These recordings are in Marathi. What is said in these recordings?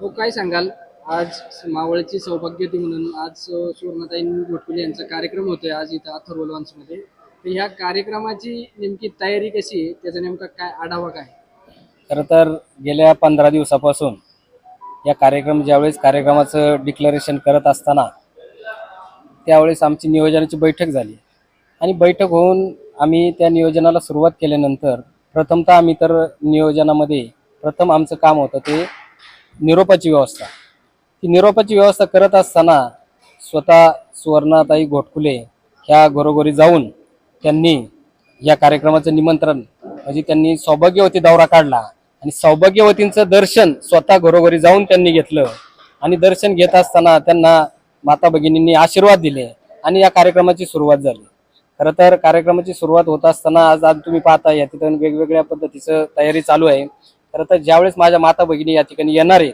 हो काय सांगाल? आज मावळची सौभाग्यवती म्हणून आज सुवर्णताई सुवर्णाताई घोटकुले यांचा कार्यक्रम होतोय आज इथं अथर्व लॉन्समध्ये. तर ह्या कार्यक्रमाची नेमकी तयारी कशी आहे? त्याचा नेमका काय आढावा काय? खरं तर गेल्या पंधरा दिवसापासून या कार्यक्रम ज्यावेळेस कार्यक्रमाचं डिक्लरेशन करत असताना त्यावेळेस आमची नियोजनाची बैठक झाली. आणि बैठक होऊन आम्ही त्या नियोजनाला सुरुवात केल्यानंतर प्रथमतः आम्ही तर नियोजनामध्ये प्रथम आमचं काम होतं ते निरोपाची व्यवस्था. ती निरोपाची व्यवस्था करत असताना स्वतः सुवर्णाताई घोटकुले ह्या घरोघरी जाऊन त्यांनी या कार्यक्रमाचं निमंत्रण म्हणजे त्यांनी सौभाग्यवती दौरा काढला आणि सौभाग्यवतींचं दर्शन स्वतः घरोघरी जाऊन त्यांनी घेतलं आणि दर्शन घेत असताना त्यांना माता भगिनींनी आशीर्वाद दिले आणि या कार्यक्रमाची सुरुवात झाली. खरं तर कार्यक्रमाची सुरुवात होत असताना आज आज तुम्ही पाहता या तिथं वेगवेगळ्या पद्धतीचं तयारी चालू आहे. खरं तर ज्यावेळेस माझ्या माता भगिनी या ठिकाणी येणार आहेत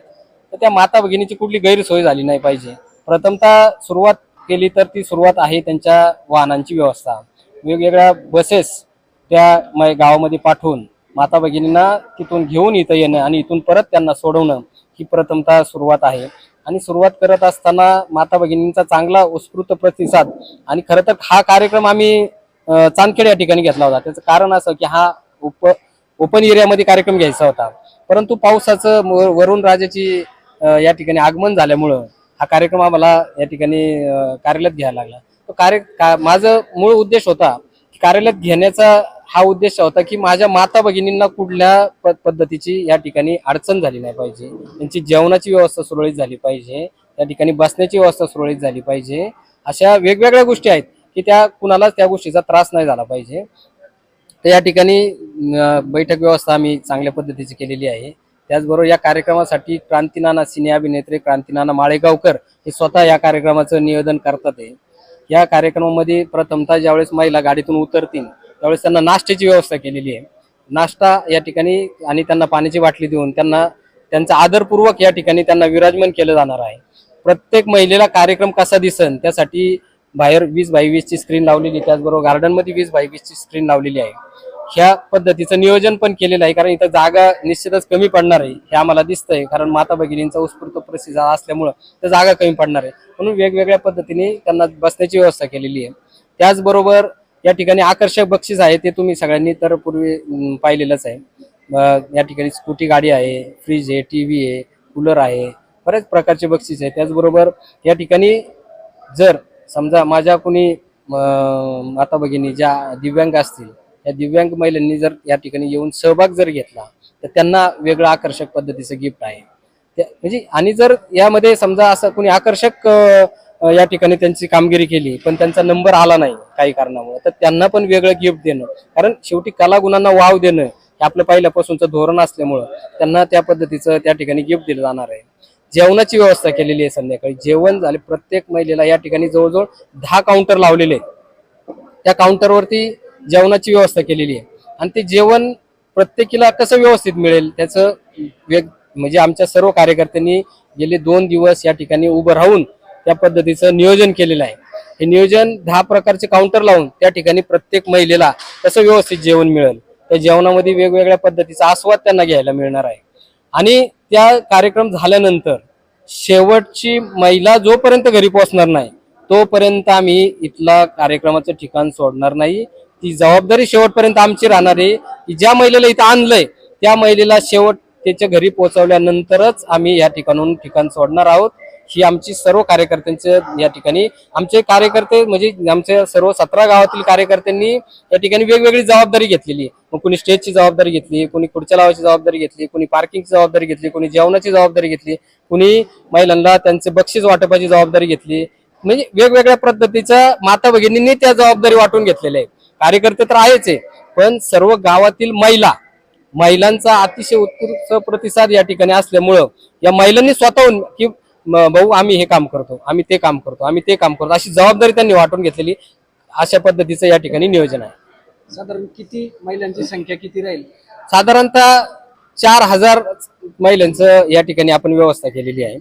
तर त्या माता भगिनीची कुठली गैरसोय झाली नाही पाहिजे. प्रथमतः सुरुवात केली तर ती सुरुवात आहे त्यांच्या वाहनांची व्यवस्था. वेगवेगळ्या बसेस त्या गावामध्ये पाठवून माता भगिनींना तिथून घेऊन इथं येणं आणि इथून परत त्यांना सोडवणं ही प्रथमतः सुरुवात आहे. आणि सुरुवात करत असताना माता भगिनींचा चांगला उत्स्फूर्त प्रतिसाद आणि खरं तर हा कार्यक्रम आम्ही चांदखेड या ठिकाणी घेतला होता. त्याचं कारण असं की हा उप ओपन एरियामध्ये कार्यक्रम घ्यायचा होता. परंतु पावसाचं वरुण राजाची या ठिकाणी आगमन झाल्यामुळं हा कार्यक्रम आम्हाला या ठिकाणी कार्यालयात घ्यायला लागला. तो कार्य का माझं मूळ उद्देश होता की कार्यालयात घेण्याचा हा उद्देश होता की माझ्या माता भगिनींना कुठल्या प- पद्धतीची या ठिकाणी अडचण झाली नाही पाहिजे. त्यांची जेवणाची व्यवस्था सुरळीत झाली पाहिजे. त्या ठिकाणी बसण्याची व्यवस्था सुरळीत झाली पाहिजे. अशा वेगवेगळ्या गोष्टी आहेत की त्या कुणालाच त्या गोष्टीचा त्रास नाही झाला पाहिजे. तर या ठिकाणी बैठक व्यवस्था आम्ही चांगल्या पद्धतीची केलेली आहे. त्याचबरोबर या कार्यक्रमासाठी क्रांतीनाना सिने अभिनेत्री क्रांतीनाना माळेगावकर हे स्वतः या कार्यक्रमाचं निवेदन करतात आहे या कार्यक्रमामध्ये प्रथमतः ज्यावेळेस महिला गाडीतून उतरतील त्यावेळेस त्यांना नाश्त्याची व्यवस्था केलेली आहे. नाश्ता या ठिकाणी आणि त्यांना पाण्याची बाटली देऊन त्यांना त्यांचा आदरपूर्वक या ठिकाणी त्यांना विराजमान केलं जाणार आहे. प्रत्येक महिलेला कार्यक्रम कसा दिसन त्यासाठी बाहेर वीस बाय वीसची स्क्रीन लावलेली त्याचबरोबर गार्डनमध्ये वीस बाय वीसची स्क्रीन लावलेली आहे. ह्या पद्धतीचं नियोजन पण केलेलं आहे. कारण इथं जागा निश्चितच कमी पडणार आहे. हे आम्हाला दिसतंय. कारण माता भगिनींचा उत्स्फूर्त प्रतिसाद असल्यामुळं तर जागा कमी पडणार आहे. म्हणून वेगवेगळ्या पद्धतीने त्यांना बसण्याची व्यवस्था केलेली आहे. त्याचबरोबर या ठिकाणी आकर्षक बक्षीस आहे. ते तुम्ही सगळ्यांनी तर पूर्वी पाहिलेलंच आहे. या ठिकाणी स्कूटी गाडी आहे फ्रीज आहे टी व्ही आहे कूलर आहे. बऱ्याच प्रकारचे बक्षीस आहे. त्याचबरोबर या ठिकाणी जर समजा माझ्या कुणी माता भगिनी ज्या दिव्यांग असतील या दिव्यांग महिलांनी जर या ठिकाणी येऊन सहभाग जर घेतला तर त्यांना वेगळं आकर्षक पद्धतीचं गिफ्ट आहे. म्हणजे आणि जर यामध्ये समजा असं कोणी आकर्षक या ठिकाणी त्यांची कामगिरी केली पण त्यांचा नंबर आला नाही काही कारणामुळे तर त्यांना पण वेगळं गिफ्ट देणं. कारण शेवटी कलागुणांना वाव देणं हे आपलं पहिल्यापासूनचं धोरण असल्यामुळं त्यांना त्या पद्धतीचं त्या ठिकाणी गिफ्ट दिलं जाणार आहे. जेवणाची व्यवस्था केलेली आहे संध्याकाळी. जेवण झाले प्रत्येक महिलेला या ठिकाणी जवळजवळ दहा काउंटर लावलेले आहेत. त्या काउंटरवरती जेवणाची व्यवस्था केलेली आहे. आणि ते जेवण प्रत्येकीला कसं व्यवस्थित मिळेल त्याचं वेग म्हणजे आमच्या सर्व कार्यकर्त्यांनी गेले दोन दिवस या ठिकाणी उभं राहून त्या पद्धतीचं नियोजन केलेलं आहे. हे नियोजन दहा प्रकारचे काउंटर लावून त्या ठिकाणी प्रत्येक महिलेला कसं व्यवस्थित जेवण मिळेल त्या जेवणामध्ये वेगवेगळ्या पद्धतीचा आस्वाद त्यांना घ्यायला मिळणार आहे. आणि त्या कार्यक्रम झाल्यानंतर शेवटची महिला जोपर्यंत घरी पोहोचणार नाही तोपर्यंत आम्ही इथला कार्यक्रमाचं ठिकाण सोडणार नाही. ती जबाबदारी शेवटपर्यंत आमची राहणार आहे. की ज्या महिलेला इथं आणलंय त्या महिलेला शेवट त्याच्या घरी पोहोचवल्यानंतरच आम्ही या ठिकाणून ठिकाण सोडणार आहोत. ही आमची सर्व कार्यकर्त्यांचं या ठिकाणी आमचे कार्यकर्ते म्हणजे आमच्या सर्व सतरा गावातील कार्यकर्त्यांनी या ठिकाणी वेगवेगळी जबाबदारी घेतलेली मग कोणी स्टेजची जबाबदारी घेतली कोणी खुर्च्या लावायची जबाबदारी घेतली कोणी पार्किंगची जबाबदारी घेतली कोणी जेवणाची जबाबदारी घेतली कोणी महिलांना त्यांचे बक्षीस वाटपाची जबाबदारी घेतली. म्हणजे वेगवेगळ्या पद्धतीच्या माता भगिनींनी त्या जबाबदारी वाटून घेतलेल्या आहे कार्यकर्ते तर आहेच आहे पण सर्व गावातील महिला महिलांचा अतिशय उत्कृष्ट प्रतिसाद या ठिकाणी असल्यामुळं या महिलांनी स्वतःहून की भाऊ आम्ही हे काम करतो. आम्ही ते काम करतो. आम्ही ते काम करतो. अशी जबाबदारी त्यांनी वाटून घेतलेली अशा पद्धतीचं या ठिकाणी नियोजन आहे. साधारण किती महिलांची संख्या किती राहील? साधारणतः चार हजार महिलांचं या ठिकाणी आपण व्यवस्था केलेली आहे.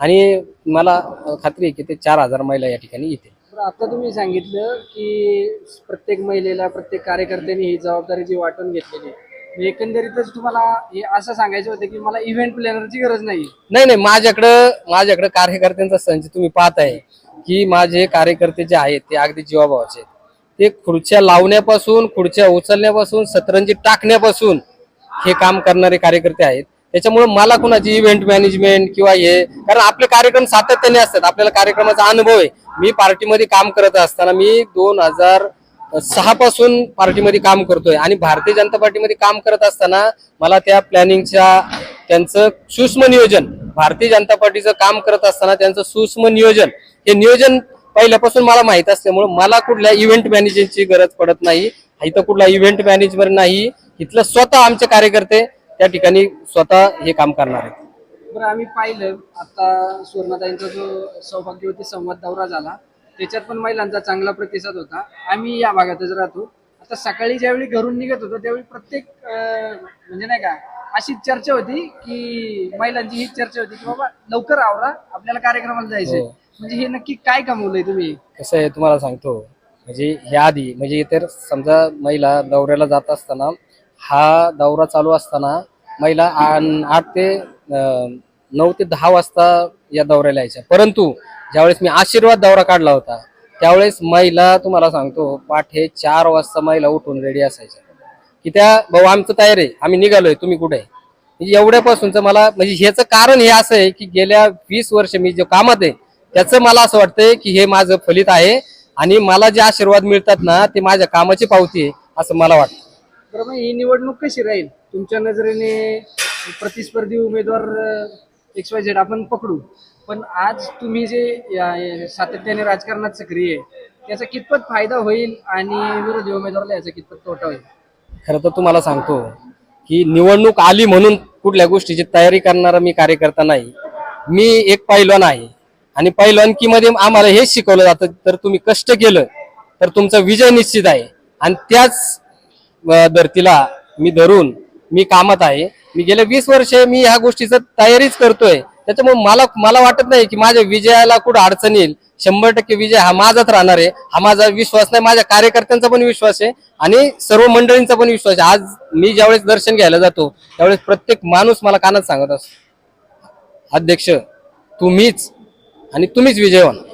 आणि मला खात्री आहे की ते चार हजार महिला या ठिकाणी येतील. तर आता तुम्ही सांगितलं की प्रत्येक महिलेला प्रत्येक कार्यकर्त्यांनी ही जबाबदारी जी वाटून घेतलेली आहे. म्हणजे एकंदरीतच तुम्हाला हे असं सांगायचं होतं की मला इव्हेंट प्लॅनरची गरज नाही नाही नाही माझ्याकडं माझ्याकडं कार्यकर्त्यांचा संच तुम्ही पाहताय की माझे कार्यकर्ते जे आहेत ते अगदी जीवाभावाचे आहेत. ते खुर्च्या लावण्यापासून खुर्च्या उचलण्यापासून सतरंजी टाकण्यापासून हे काम करणारे कार्यकर्ते आहेत. त्याच्यामुळे मला कुणाची इव्हेंट मॅनेजमेंट किंवा हे कारण आपले कार्यक्रम सातत्याने असतात. आपल्याला कार्यक्रमाचा अनुभव आहे. मी पार्टीमध्ये काम करत असताना मी दोन हजार सहा पासून पार्टीमध्ये काम करतोय. आणि भारतीय जनता पार्टीमध्ये काम करत असताना मला त्या प्लॅनिंगच्या त्यांचं सूक्ष्म नियोजन भारतीय जनता पार्टीचं काम करत असताना त्यांचं सूक्ष्म नियोजन हे नियोजन पहिल्यापासून मला माहीत असल्यामुळे मला कुठल्या इव्हेंट मॅनेजरची गरज पडत नाही. इथं कुठला इव्हेंट मॅनेजर नाही. इथलं स्वतः आमचे कार्यकर्ते त्या ठिकाणी स्वतः हे काम करणार आहेत. बरं आम्ही पाहिलं. आता सुवर्णाताईंचा जो सौभाग्यवती संवाद दौरा झाला त्याच्यात पण महिलांचा चांगला प्रतिसाद होता. आम्ही या भागातच राहतो. आता सकाळी ज्यावेळी घरून निघत होतो त्यावेळी प्रत्येक अं, म्हणजे नाही का अशी चर्चा होती की महिलांची ही चर्चा होती की बाबा लवकर आवरा आपल्याला कार्यक्रमाला जायचंय. हो. म्हणजे हे नक्की काय कमवलंय तुम्ही? कसं आहे तुम्हाला सांगतो. म्हणजे ह्या आधी म्हणजे इतर समजा महिला दौऱ्याला जात असताना हा दौरा चालू असताना महिला आण- आठ ते अं, नऊ ते दहा वाजता या दौऱ्याला यायच्या. परंतु ज्यावेळेस मी आशीर्वाद दौरा काढला होता त्यावेळेस महिला तुम्हाला सांगतो पाठे चार वाजता महिला उठून रेडी असायच्या. की त्या भाऊ आमचं तयार आहे आम्ही निघालोय तुम्ही कुठे आहे? म्हणजे एवढ्यापासूनच मला म्हणजे ह्याचं कारण हे असं आहे की गेल्या वीस वर्ष मी जे कामात आहे त्याचं मला असं वाटतंय की हे माझं फलित आहे आणि मला जे आशीर्वाद मिळतात ना ते माझ्या कामाची पावती आहे असं मला वाटतं. मग ही निवडणूक कशी राहील? तुमच्या नजरेने प्रतिस्पर्धी उमेदवार एक्स वाय झेड आपण पकडू. पण आज तुम्ही जे या- सातत्याने राजकारणात सक्रिय आहे त्याचा कितपत फायदा होईल आणि विरोधी उमेदवाराला याचा कितपत तोटा होईल? खरं तर तुम्हाला सांगतो की निवडणूक आली म्हणून कुठल्या गोष्टीची तयारी करणारा मी कार्यकर्ता नाही. मी एक पैलवान आहे आणि पैलवानकीमध्ये आम्हाला हेच शिकवलं जातं तर तुम्ही कष्ट केलं तर तुमचा विजय निश्चित आहे. आणि त्याच धर्तीला मी धरून मी कामात आहे. मी गेल्या वीस वर्षे मी ह्या गोष्टीचं तयारीच करतोय. त्याच्यामुळे मला मला वाटत नाही की माझ्या विजयाला कुठं अडचण येईल. शंभर टक्के विजय हा माझाच राहणार आहे. हा माझा विश्वास नाही माझ्या कार्यकर्त्यांचा पण विश्वास आहे आणि सर्व मंडळींचा पण विश्वास आहे. आज मी ज्यावेळेस दर्शन घ्यायला जातो त्यावेळेस प्रत्येक माणूस मला कानात सांगत असतो. अध्यक्ष तुम्हीच आणि तुम्हीच विजय होणार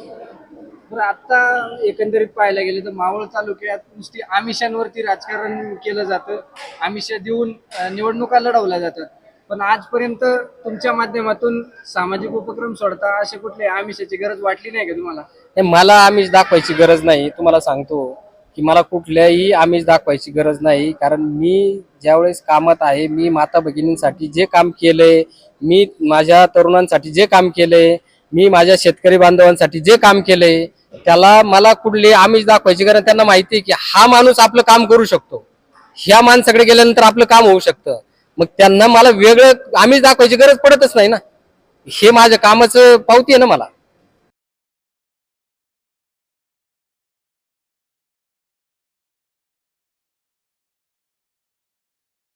आता एकंदरीत पाहायला गेले तर मावळ तालुक्यात नुसती आमिषांवरती राजकारण केलं जातं. आमिष देऊन निवडणुका लढवल्या जातात. पण आजपर्यंत तुमच्या माध्यमातून सामाजिक उपक्रम सोडता असे कुठले आमिषाची गरज वाटली नाही का तुम्हाला? हे मला आमिष दाखवायची गरज नाही. तुम्हाला सांगतो की मला कुठल्याही आमिष दाखवायची गरज नाही. कारण मी ज्यावेळेस कामात आहे मी माता भगिनींसाठी जे काम केलंय मी माझ्या तरुणांसाठी जे काम केलंय मी माझ्या शेतकरी बांधवांसाठी जे काम केलंय त्याला मला कुठली आमिष दाखवायची कारण त्यांना माहिती आहे की हा माणूस आपलं काम करू शकतो. ह्या माणसाकडे गेल्यानंतर आपलं काम होऊ शकतं. मग त्यांना मला वेगळं आम्ही दाखवायची गरज पडतच नाही ना. हे माझ्या कामाचं पावती आहे ना मला.